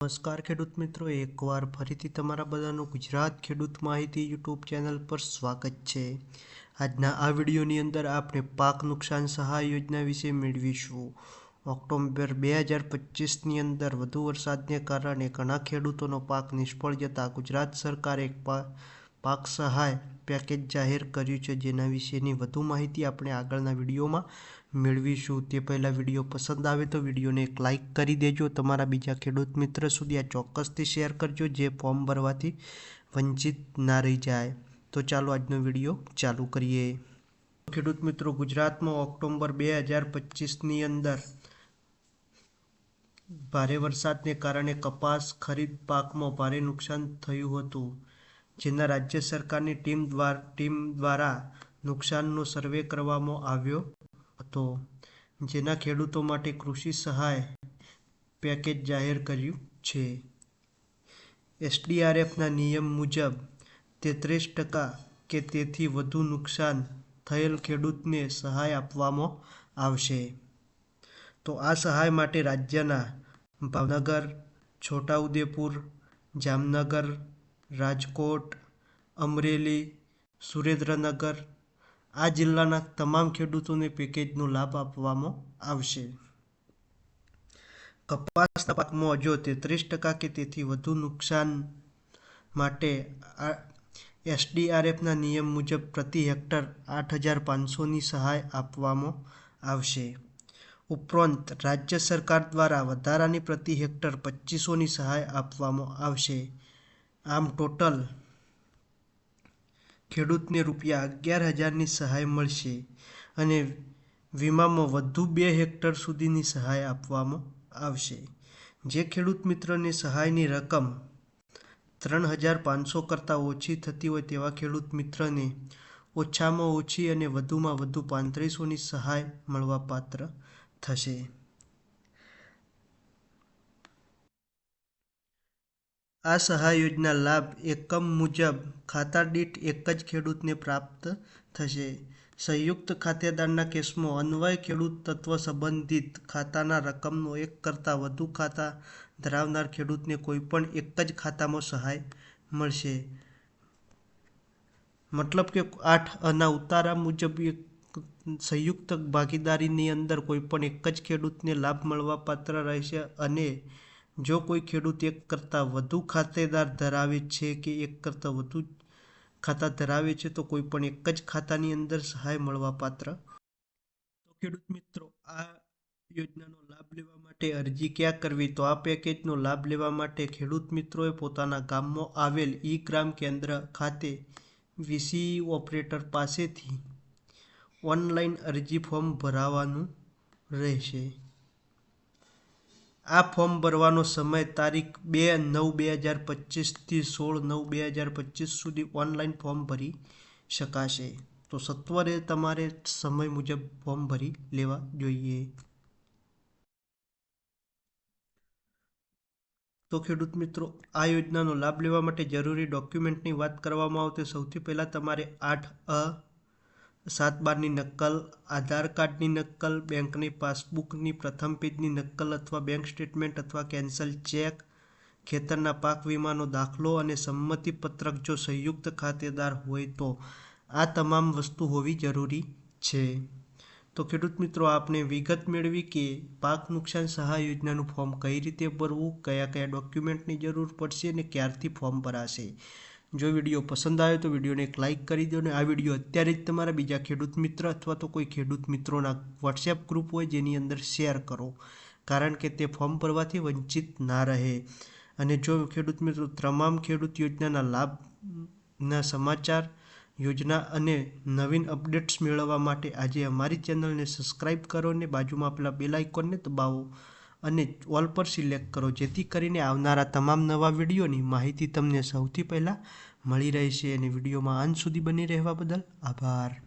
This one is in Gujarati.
નમસ્કાર ખેડૂત મિત્રો, એકવાર ફરીથી તમારા બધાનું ગુજરાત ખેડૂત માહિતી યુટ્યુબ ચેનલ પર સ્વાગત છે. આજના આ વિડીયોની અંદર આપણે પાક નુકસાન સહાય યોજના વિશે મેળવીશું. ઓક્ટોબર બે હજાર પચીસની અંદર વધુ વરસાદને કારણે ઘણા ખેડૂતોનો પાક નિષ્ફળ જતા ગુજરાત સરકારે એક પાક સહાય પેકેજ જાહેર કર્યું છે. જેના વિશેની વધુ માહિતી આપણે આગળના વિડીયોમાં મેળવીશું. તે પહેલાં વીડિયો પસંદ આવે તો વિડીયોને એક લાઇક કરી દેજો. તમારા બીજા ખેડૂત મિત્ર સુધી આ ચોક્કસથી શેર કરજો, જે ફોર્મ ભરવાથી વંચિત ના રહી જાય. તો ચાલો આજનો વીડિયો ચાલુ કરીએ. ખેડૂત મિત્રો, ગુજરાતમાં ઓક્ટોબર બે હજાર પચીસની અંદર ભારે વરસાદને કારણે કપાસ ખરીદ પાકમાં ભારે નુકસાન થયું હતું, જેના રાજ્ય સરકારની ટીમ દ્વારા ટીમ દ્વારા નુકસાનનો સર્વે કરવામાં આવ્યો હતો. જેના ખેડૂતો માટે કૃષિ સહાય પેકેજ જાહેર કર્યું છે. એસડીઆરએફના નિયમ મુજબ તેત્રીસ ટકા કે તેથી વધુ નુકસાન થયેલ ખેડૂતને સહાય આપવામાં આવશે. તો આ સહાય માટે રાજ્યના ભાવનગર, છોટાઉદેપુર, જામનગર, રાજકોટ, અમરેલી, સુરેન્દ્રનગર આ જિલ્લાના તમામ ખેડૂતોને પેકેજનો લાભ આપવામાં આવશે. કપાસના પાકમાં જો તેત્રીસ ટકા કે તેથી વધુ નુકસાન માટે એસડીઆરએફના નિયમ મુજબ પ્રતિ હેક્ટર આઠ હજાર પાંચસોની સહાય આપવામાં આવશે. ઉપરાંત, રાજ્ય સરકાર દ્વારા વધારાની પ્રતિ હેક્ટર પચીસોની સહાય આપવામાં આવશે. આમ, ટોટલ ખેડૂતને રૂપિયા અગિયાર હજારની સહાય મળશે અને વીમામાં વધુ બે હેક્ટર સુધીની સહાય આપવામાં આવશે. જે ખેડૂત મિત્રને સહાયની રકમ ત્રણ હજાર પાંચસો કરતાં ઓછી થતી હોય તેવા ખેડૂત મિત્રને ઓછામાં ઓછી અને વધુમાં વધુ પાંત્રીસોની સહાય મળવાપાત્ર થશે. આ સહાય યોજના લાભ એકમ મુજબ ખાતા દીઠ એક જ ખેડૂતને પ્રાપ્ત થશે. સંયુક્ત ખાતેદારના કેસમાં અન્વય ખેડૂત તત્વ સંબંધિત ખાતાના રકમનો એક કરતાં વધુ ખાતા ધરાવનાર ખેડૂતને કોઈપણ એક જ ખાતામાં સહાય મળશે. મતલબ કે આઠ અના ઉતારા મુજબ એક સંયુક્ત ભાગીદારીની અંદર કોઈપણ એક જ ખેડૂતને લાભ મળવા પાત્ર રહેશે અને જો કોઈ ખેડૂત એક કરતાં વધુ ખાતેદાર ધરાવે છે કે એક કરતાં વધુ ખાતા ધરાવે છે, તો કોઈ પણ એક જ ખાતાની અંદર સહાય મળવાપાત્ર તો ખેડૂત મિત્રો, આ યોજનાનો લાભ લેવા માટે અરજી ક્યાં કરવી? તો આ પેકેજનો લાભ લેવા માટે ખેડૂત મિત્રોએ પોતાના ગામમાં આવેલ ઈ ગ્રામ કેન્દ્ર ખાતે વીસી ઓપરેટર પાસેથી ઓનલાઈન અરજી ફોર્મ ભરાવાનું રહેશે. આ ફોર્મ ભરવાનો સમય તારીખ બે નવ બે હજાર પચીસથી સોળ નવ બે હજાર પચીસ સુધી ઓનલાઈન ફોર્મ ભરી શકાશે. તો સત્વરે તમારે સમય મુજબ ફોર્મ ભરી લેવા જોઈએ. તો ખેડૂત મિત્રો, આ યોજનાનો લાભ લેવા માટે જરૂરી ડોક્યુમેન્ટની વાત કરવામાં આવે તો સૌથી પહેલાં તમારે આઠ અ સાત બારની નકલ, આધાર કાર્ડની નકલ, બેંકની પાસબુકની પ્રથમ પેજની નકલ અથવા બેંક સ્ટેટમેન્ટ અથવા કેન્સલ ચેક, ખેતરના પાક વીમાનો દાખલો અને સંમતિ પત્રક જો સંયુક્ત ખાતેદાર હોય તો. આ તમામ વસ્તુ હોવી જરૂરી છે. તો ખેડૂત મિત્રો આપણે વિગત મેળવી કે પાક નુકસાન સહાય યોજનાનું ફોર્મ કઈ રીતે ભરવું, કયા કયા ડોક્યુમેન્ટની જરૂર પડશે અને ક્યારથી ફોર્મ ભરાશે? જો વીડિયો પસંદ આવ્યો તો વિડીયોને એક લાઇક કરી દો અને આ વીડિયો અત્યારે જ તમારા બીજા ખેડૂત મિત્ર અથવા તો કોઈ ખેડૂત મિત્રોના વોટ્સએપ ગ્રુપ હોય જેની અંદર શેર કરો. કારણ કે તે ફોર્મ ભરવાથી વંચિત ના રહે. અને જો ખેડૂત મિત્રો તમામ ખેડૂત યોજનાના લાભના સમાચાર, યોજના અને નવીન અપડેટ્સ મેળવવા માટે આજે અમારી ચેનલને સબસ્ક્રાઇબ કરો અને બાજુમાં આપેલા બેલ આઇકોનને દબાવો. અને ઓલ પર સિલેક્ટ કરો, જેથી કરીને આવનારા તમામ નવા વિડીયોની માહિતી તમને સૌથી પહેલાં મળી રહેશે અને વિડીયોમાં અંત સુધી બની રહેવા બદલ આભાર.